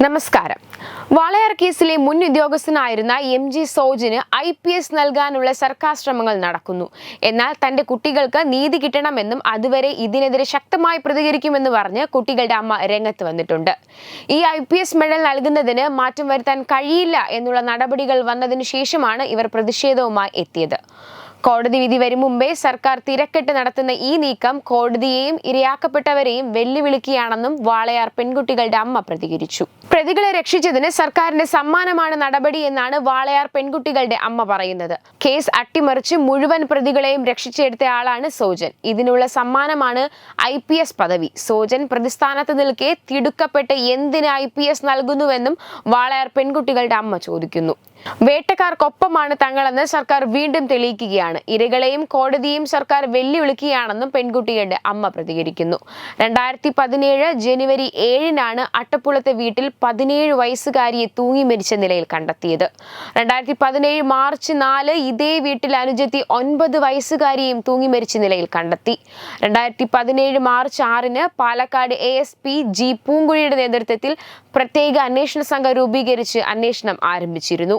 നമസ്കാരം. വാളയാർ കേസിലെ മുൻ ഉദ്യോഗസ്ഥനായിരുന്ന എം ജി സോജിന് ഐ പി എസ് നൽകാനുള്ള സർക്കാർ ശ്രമങ്ങൾ നടക്കുന്നു. എന്നാൽ തന്റെ കുട്ടികൾക്ക് നീതി കിട്ടണമെന്നും അതുവരെ ഇതിനെതിരെ ശക്തമായി പ്രതികരിക്കുമെന്ന് പറഞ്ഞ് കുട്ടികളുടെ അമ്മ രംഗത്ത് വന്നിട്ടുണ്ട്. ഈ ഐ പി എസ് മെഡൽ നൽകുന്നതിന് മാറ്റം വരുത്താൻ കഴിയില്ല എന്നുള്ള നടപടികൾ വന്നതിനു ശേഷമാണ് ഇവർ പ്രതിഷേധവുമായി എത്തിയത്. കോടതി വിധി വരും മുമ്പേ സർക്കാർ തിരക്കെട്ട് നടത്തുന്ന ഈ നീക്കം കോടതിയെയും ഇരയാക്കപ്പെട്ടവരെയും വെല്ലുവിളിക്കുകയാണെന്നും വാളയാർ പെൺകുട്ടികളുടെ അമ്മ പ്രതികരിച്ചു. പ്രതികളെ രക്ഷിച്ചതിന് സർക്കാരിന്റെ സമ്മാനമാണ് നടപടി എന്നാണ് വാളയാർ പെൺകുട്ടികളുടെ അമ്മ പറയുന്നത്. കേസ് അട്ടിമറിച്ച് മുഴുവൻ പ്രതികളെയും രക്ഷിച്ചെടുത്ത ആളാണ് സോജൻ. ഇതിനുള്ള സമ്മാനമാണ് ഐ പി എസ് പദവി. സോജൻ പ്രതിസ്ഥാനത്ത് നിൽക്കെ തിടുക്കപ്പെട്ട് എന്തിന് ഐ പി എസ് നൽകുന്നുവെന്നും വാളയാർ പെൺകുട്ടികളുടെ അമ്മ ചോദിക്കുന്നു. വേട്ടക്കാർക്കൊപ്പമാണ് തങ്ങളെന്ന് സർക്കാർ വീണ്ടും തെളിയിക്കുകയാണ്. ഇരകളെയും കോടതിയും സർക്കാർ വെല്ലുവിളിക്കുകയാണെന്നും പെൺകുട്ടിയുടെ അമ്മ പ്രതികരിക്കുന്നു. രണ്ടായിരത്തി പതിനേഴ് ജനുവരി ഏഴിനാണ് അട്ടപ്പുളത്തെ വീട്ടിൽ പതിനേഴ് വയസ്സുകാരിയെ തൂങ്ങി മരിച്ച നിലയിൽ കണ്ടെത്തിയത്. രണ്ടായിരത്തി പതിനേഴ് മാർച്ച് നാല് ഇതേ വീട്ടിൽ അനുജത്തി ഒൻപത് വയസ്സുകാരിയെയും തൂങ്ങി മരിച്ച നിലയിൽ കണ്ടെത്തി. രണ്ടായിരത്തി പതിനേഴ് മാർച്ച് ആറിന് Palakkad A S P G പൂങ്കുഴിയുടെ നേതൃത്വത്തിൽ പ്രത്യേക അന്വേഷണ സംഘം രൂപീകരിച്ച് അന്വേഷണം ആരംഭിച്ചിരുന്നു.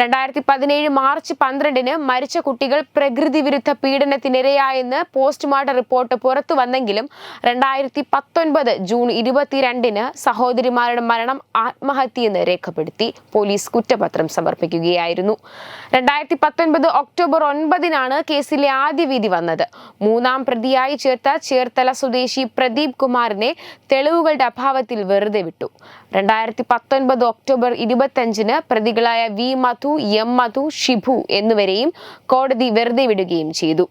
രണ്ടായിരത്തി പതിനേഴ് മാർച്ച് പന്ത്രണ്ടിന് മരിച്ച കുട്ടികൾ പ്രകൃതി വിരുദ്ധ പീഡനത്തിനിരയായെന്ന് പോസ്റ്റ്മോർട്ടം റിപ്പോർട്ട് പുറത്തു വന്നെങ്കിലും രണ്ടായിരത്തി പത്തൊൻപത് ജൂൺ ഇരുപത്തിരണ്ടിന് സഹോദരിമാരുടെ മരണം ആത്മഹത്യയെന്ന് രേഖപ്പെടുത്തി പോലീസ് കുറ്റപത്രം സമർപ്പിക്കുകയായിരുന്നു. രണ്ടായിരത്തി പത്തൊൻപത് ഒക്ടോബർ ഒൻപതിനാണ് കേസിലെ ആദ്യ വിധി വന്നത്. മൂന്നാം പ്രതിയായി ചേർത്ത ചേർത്തല സ്വദേശി പ്രദീപ് കുമാറിനെ തെളിവുകളുടെ അഭാവത്തിൽ വെറുതെ വിട്ടു. രണ്ടായിരത്തി പത്തൊൻപത് ഒക്ടോബർ ഇരുപത്തഞ്ചിന് പ്രതികളായ വി മധു എം മധു ഷിബു എന്നിവരെയും കോടതി വെറുതെ വിടുകയും ചെയ്തു.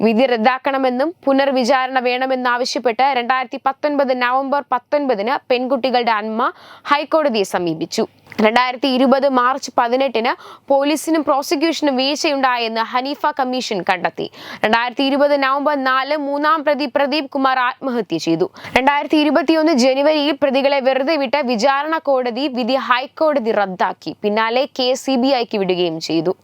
വിധി റദ്ദാക്കണമെന്നും പുനർവിചാരണ വേണമെന്നാവശ്യപ്പെട്ട് രണ്ടായിരത്തി പത്തൊൻപത് നവംബർ പത്തൊൻപതിന് പെൺകുട്ടികളുടെ അമ്മ ഹൈക്കോടതിയെ സമീപിച്ചു. രണ്ടായിരത്തി ഇരുപത് മാർച്ച് പതിനെട്ടിന് പോലീസിനും പ്രോസിക്യൂഷനും വീഴ്ചയുണ്ടായെന്ന് ഹനീഫ കമ്മീഷൻ കണ്ടെത്തി. രണ്ടായിരത്തി ഇരുപത് നവംബർ നാല് മൂന്നാം പ്രതി പ്രദീപ് കുമാർ ആത്മഹത്യ ചെയ്തു. രണ്ടായിരത്തി ഇരുപത്തിയൊന്ന് ജനുവരിയിൽ പ്രതികളെ വെറുതെ വിട്ട വിചാരണ കോടതി വിധി ഹൈക്കോടതി റദ്ദാക്കി. പിന്നാലെ കേസ് സി ബി ഐക്ക് വിടുകയും ചെയ്തു.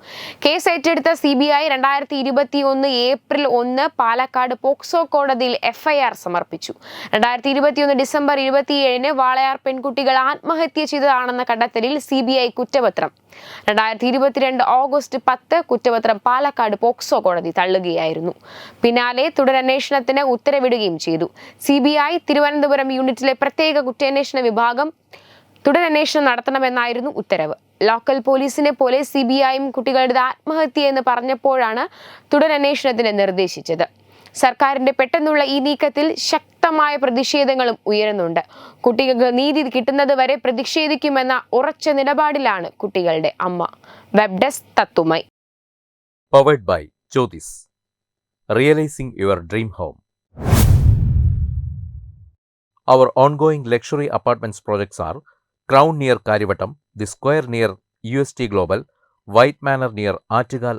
കേസ് ഏറ്റെടുത്ത സി ബി ഐ രണ്ടായിരത്തി ഇരുപത്തി ഒന്ന് ഏപ്രിൽ ഒന്ന് പാലക്കാട് പോക്സോ കോടതിയിൽ എഫ്ഐആർ സമർപ്പിച്ചു. രണ്ടായിരത്തി ഇരുപത്തിയൊന്ന് ഡിസംബർ ഇരുപത്തിയേഴിന് വാളയാർ പെൺകുട്ടികൾ ആത്മഹത്യ ചെയ്തതാണെന്ന കണ്ടെത്തലിൽ സി ബി ഐ കുറ്റപത്രം. രണ്ടായിരത്തി ഇരുപത്തിരണ്ട് ഓഗസ്റ്റ് പത്ത് കുറ്റപത്രം പാലക്കാട് പോക്സോ കോടതി തള്ളുകയായിരുന്നു. പിന്നാലെ തുടരന്വേഷണത്തിന് ഉത്തരവിടുകയും ചെയ്തു. സി ബി ഐ തിരുവനന്തപുരം യൂണിറ്റിലെ പ്രത്യേക കുറ്റാന്വേഷണ വിഭാഗം തുടരന്വേഷണം നടത്തണമെന്നായിരുന്നു ഉത്തരവ്. ലോക്കൽ പോലീസിനെ പോലെ സി ബി ഐയും കുട്ടികളുടെ ആത്മഹത്യ എന്ന് പറഞ്ഞപ്പോഴാണ് തുടരന്വേഷണത്തിന് നിർദ്ദേശിച്ചത്. സർക്കാരിന്റെ പെട്ടെന്നുള്ള ഈ നീക്കത്തിൽ ശക്തമായ പ്രതിഷേധങ്ങളും ഉയരുന്നുണ്ട് കുട്ടികൾക്ക് നീതി കിട്ടുന്നത് വരെ പ്രതിഷേധിക്കുമെന്ന ഉറച്ച നിലപാടിലാണ് കുട്ടികളുടെ അമ്മ web desk Tatwamayi powered by Jyotis. Realizing your dream home. Our ongoing luxury apartments projects are Crown near Karivatam, The Square near UST Global, White Manor near Achigal